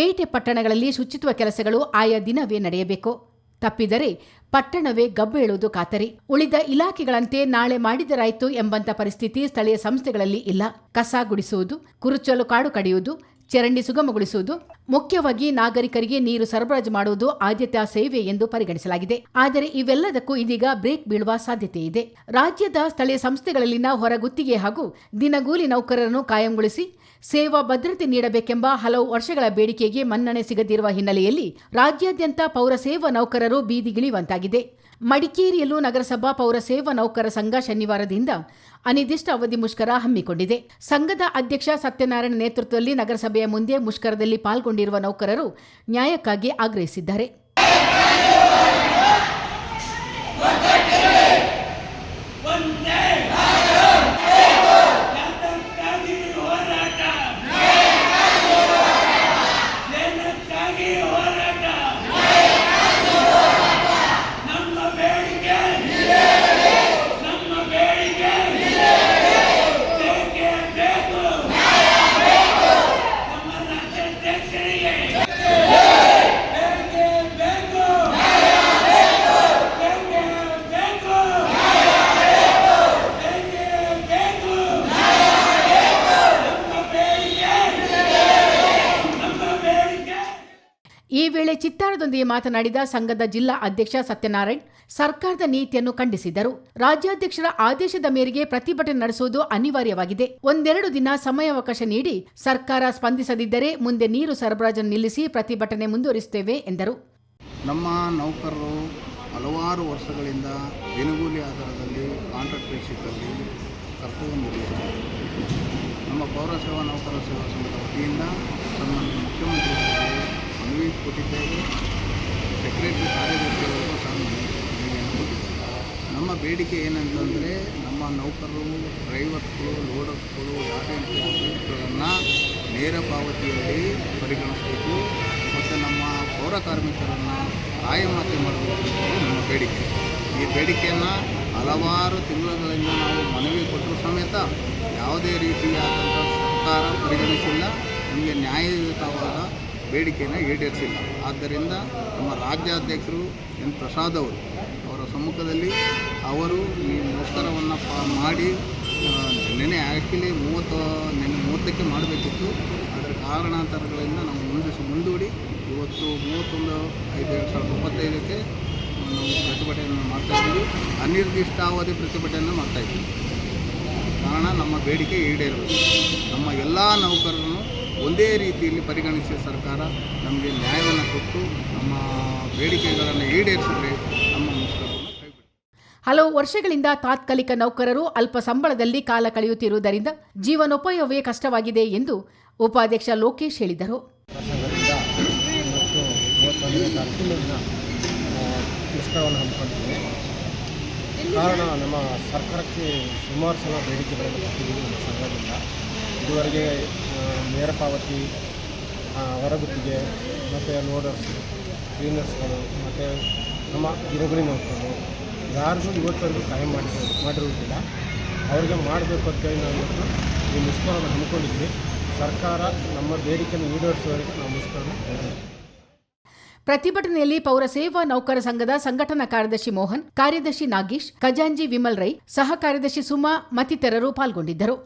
ಪೇಟೆ ಪಟ್ಟಣಗಳಲ್ಲಿ ಶುಚಿತ್ವ ಕೆಲಸಗಳು ಆಯಾ ದಿನವೇ ನಡೆಯಬೇಕು. ತಪ್ಪಿದರೆ ಪಟ್ಟಣವೇ ಗಬ್ಬೇಳುವುದು ಖಾತರಿ ಉಳಿದ ಇಲಾಖೆಗಳಂತೆ ನಾಳೆ ಮಾಡಿದರಾಯ್ತು ಎಂಬಂತ ಪರಿಸ್ಥಿತಿ ಸ್ಥಳೀಯ ಸಂಸ್ಥೆಗಳಲ್ಲಿ ಇಲ್ಲ. ಕಸ ಗುಡಿಸುವುದು, ಕುರುಚಲು ಕಾಡು ಕಡಿಯುವುದು, ಚರಂಡಿ ಸುಗಮಗೊಳಿಸುವುದು ಮುಖ್ಯವಾಗಿ ನಾಗರಿಕರಿಗೆ ನೀರು ಸರಬರಾಜು ಮಾಡುವುದು ಆದ್ಯತಾ ಸೇವೆ ಎಂದು ಪರಿಗಣಿಸಲಾಗಿದೆ. ಆದರೆ ಇವೆಲ್ಲದಕ್ಕೂ ಇದೀಗ ಬ್ರೇಕ್ ಬೀಳುವ ಸಾಧ್ಯತೆ ಇದೆ. ರಾಜ್ಯದ ಸ್ಥಳೀಯ ಸಂಸ್ಥೆಗಳಲ್ಲಿನ ಹೊರಗುತ್ತಿಗೆ ಹಾಗೂ ದಿನಗೂಲಿ ನೌಕರರನ್ನು ಕಾಯಂಗೊಳಿಸಿ ಸೇವಾ ಭದ್ರತೆ ನೀಡಬೇಕೆಂಬ ಹಲವು ವರ್ಷಗಳ ಬೇಡಿಕೆಗೆ ಮನ್ನಣೆ ಸಿಗದಿರುವ ಹಿನ್ನೆಲೆಯಲ್ಲಿ ರಾಜ್ಯಾದ್ಯಂತ ಪೌರಸೇವಾ ನೌಕರರು ಬೀದಿಗಿಳಿಯುವಂತಾಗಿದೆ ಮಡಿಕೇರಿಯಲ್ಲೂ ನಗರಸಭಾ ಪೌರಸೇವಾ ನೌಕರ ಸಂಘ ಶನಿವಾರದಿಂದ ಅನಿರ್ದಿಷ್ಟ ಅವಧಿ ಮುಷ್ಕರ ಹಮ್ಮಿಕೊಂಡಿದೆ. ಸಂಘದ ಅಧ್ಯಕ್ಷ ಸತ್ಯನಾರಾಯಣ ನೇತೃತ್ವದಲ್ಲಿ ನಗರಸಭೆಯ ಮುಂದೆ ಮುಷ್ಕರದಲ್ಲಿ ಪಾಲ್ಗೊಂಡಿರುವ ನೌಕರರು ನ್ಯಾಯಕ್ಕಾಗಿ ಆಗ್ರಹಿಸಿದ್ದಾರೆ ಯಾತಕ್ಕಾಗಿ ಹೋರಾಟ ಏನಕ್ಕಾಗಿ ಹೋರಾಟ ನಮ್ಮ ಬೇಡಿಕೆ ನಮ್ಮ ಬೇಡಿಕೆ ಬೇಕೇ ಬೇಕು ನಮ್ಮ ರಾಜ್ಯಾಧ್ಯಕ್ಷರಿಗೆ ಬೇಕೇ ಬೇಕು ಬೇಕೇ ಬೇಕು ಬೇಕೇ ಬೇಕು ನಮ್ಮ ಬೇಡಿಕೆ ನಮ್ಮ ಬೇಡಿಕೆ ಈ ವೇಳೆ ಚಿತ್ತಾರದೊಂದಿಗೆ ಮಾತನಾಡಿದ ಸಂಘದ ಜಿಲ್ಲಾ ಅಧ್ಯಕ್ಷ ಸತ್ಯನಾರಾಯಣ್, ಸರ್ಕಾರದ ನೀತಿಯನ್ನು ಖಂಡಿಸಿದರು. ರಾಜ್ಯಾಧ್ಯಕ್ಷರ ಆದೇಶದ ಮೇರೆಗೆ ಪ್ರತಿಭಟನೆ ನಡೆಸುವುದು ಅನಿವಾರ್ಯವಾಗಿದೆ. ಒಂದೆರಡು ದಿನ ಸಮಯಾವಕಾಶ ನೀಡಿ ಸರ್ಕಾರ ಸ್ಪಂದಿಸದಿದ್ದರೆ ಮುಂದೆ ನೀರು ಸರಬರಾಜನ್ನು ನಿಲ್ಲಿಸಿ ಪ್ರತಿಭಟನೆ ಮುಂದುವರಿಸುತ್ತೇವೆ ಎಂದರು. ನಮ್ಮ ನೌಕರರು ಹಲವಾರು ವರ್ಷಗಳಿಂದ ದಿನಗೂಲಿ ಆಧಾರದಲ್ಲಿ ಕಾಂಟ್ರಾಕ್ಟ್ ಕರ್ತವ್ಯ ನಮ್ಮ ಪೌರಸೇವಾ ನೌಕರ ಸೇವಾ ಸಂಘದ ವತಿಯಿಂದ ಕೊಟ್ಟಿದ್ದೇವೆ. ಸೆಕ್ರೆಟರಿ ಕಾರ್ಯದರ್ಶಿಗಳಿಗೂ ಸಹ ನಮ್ಮ ಬೇಡಿಕೆ ಏನಂತಂದರೆ ನಮ್ಮ ನೌಕರರು ಡ್ರೈವರ್ಸ್ಗಳು ಲೋಡರ್ಸ್ಗಳು ಯಾವುದೇ ನೇರ ಪಾವತಿಯಲ್ಲಿ ಪರಿಗಣಿಸಬೇಕು. ಮತ್ತು ನಮ್ಮ ಪೌರ ಕಾರ್ಮಿಕರನ್ನು ಕಾಯಮಾತಿ ಮಾಡಬೇಕು ನಮ್ಮ ಬೇಡಿಕೆ. ಈ ಬೇಡಿಕೆಯನ್ನು ಹಲವಾರು ತಿಂಗಳುಗಳಿಂದ ನಾವು ಮನವಿ ಕೊಟ್ಟರು ಸಮೇತ ಯಾವುದೇ ರೀತಿಯಾದಂಥ ಸರ್ಕಾರ ಪರಿಗಣಿಸಿಲ್ಲ. ನಮಗೆ ನ್ಯಾಯಯುತವಾದ ಬೇಡಿಕೆಯನ್ನು ಈಡೇರಿಸಿಲ್ಲ. ಆದ್ದರಿಂದ ನಮ್ಮ ರಾಜ್ಯಾಧ್ಯಕ್ಷರು ಎನ್. ಪ್ರಸಾದ್ ಅವರು ಅವರ ಸಮ್ಮುಖದಲ್ಲಿ ಅವರು ಈ ಮುಷ್ಕರವನ್ನು ಮಾಡಿ ನೆನೆ ಆ್ಯಕ್ಚುಲಿ ಮೂವತ್ತು ನೆನೆ ಮೂವತ್ತಕ್ಕೆ ಮಾಡಬೇಕಿತ್ತು. ಅದರ ಕಾರಣಾಂತರಗಳಿಂದ ನಾವು ಮುಂದೆ ಮುಂದೂಡಿ ಇವತ್ತು ಮೂವತ್ತೊಂದು ಐದು ಎರಡು ಸಾವಿರದ ಇಪ್ಪತ್ತೈದಕ್ಕೆ ನಾವು ಪ್ರತಿಭಟನೆಯನ್ನು ಮಾಡ್ತಾಯಿದ್ದೀವಿ ಅನಿರ್ದಿಷ್ಟಾವಧಿ ಪ್ರತಿಭಟನೆಯನ್ನು ಮಾಡ್ತಾಯಿದ್ದೀವಿ ಕಾರಣ ನಮ್ಮ ಬೇಡಿಕೆ ಈಡೇರಬೇಕು. ನಮ್ಮ ಎಲ್ಲ ನೌಕರರನ್ನು ಒಂದೇ ರೀತಿಯಲ್ಲಿ ಪರಿಗಣಿಸಿದ ಸರ್ಕಾರ ನಮಗೆ ನ್ಯಾಯವನ್ನು ಕೊಟ್ಟು ನಮ್ಮ ಬೇಡಿಕೆಗಳನ್ನು ಈಡೇರಿಸಿದರೆ ನಮ್ಮ ಮುಷ್ಕರವನ್ನು ಕೈಬಿಡಿ. ಹಲವು ವರ್ಷಗಳಿಂದ ತಾತ್ಕಾಲಿಕ ನೌಕರರು ಅಲ್ಪ ಸಂಬಳದಲ್ಲಿ ಕಾಲ ಕಳೆಯುತ್ತಿರುವುದರಿಂದ ಜೀವನೋಪಯೋಗವೇ ಕಷ್ಟವಾಗಿದೆ ಎಂದು ಉಪಾಧ್ಯಕ್ಷ ಲೋಕೇಶ್ ಹೇಳಿದರು. ಕಾರಣ ನಮ್ಮ ಸರ್ಕಾರಕ್ಕೆ ಸುಮಾರು ಸಲ ಬೇಡಿಕೆಗಳನ್ನು ಕೊಟ್ಟಿದ್ದೀವಿ ನಮ್ಮ ಸಂಘದಿಂದ. ಇದುವರೆಗೆ ನೇರ ಪಾವತಿ ಹೊರಗುತ್ತಿಗೆ, ಮತ್ತು ಲೋಡರ್ಸ್ ಕ್ಲೀನರ್ಸ್ಗಳು, ಮತ್ತು ನಮ್ಮ ದಿನಗುಳಿ ನೋಡ್ಕೊಂಡು, ಯಾರಿಗೂ ಇವತ್ತವರೆಗೂ ಕಾಯಂ ಮಾಡಿ ಮಾಡಿರುವುದಿಲ್ಲ. ಅವರಿಗೆ ಮಾಡಬೇಕು ಅಂತೇಳಿ ನಾವು ಇವತ್ತು ಈ ಮುಷ್ಕರವನ್ನು ಹಮ್ಮಿಕೊಂಡಿದ್ವಿ. ಸರ್ಕಾರ ನಮ್ಮ ಬೇಡಿಕೆಯನ್ನು ಈಡೇರಿಸುವವರೆಗೆ ನಾವು ಮುಷ್ಕರವನ್ನು ಪ್ರತಿಭಟನೆಯಲ್ಲಿ ಪೌರ ಸೇವಾ ನೌಕರ ಸಂಘದ ಸಂಘಟನಾ ಕಾರ್ಯದರ್ಶಿ ಮೋಹನ್, ಕಾರ್ಯದರ್ಶಿ ನಾಗೇಶ್, ಖಜಾಂಜಿ ವಿಮಲ್ ರೈ, ಸಹ ಕಾರ್ಯದರ್ಶಿ ಸುಮಾ, ಮತ್ತಿತರರು ಪಾಲ್ಗೊಂಡಿದ್ದರು.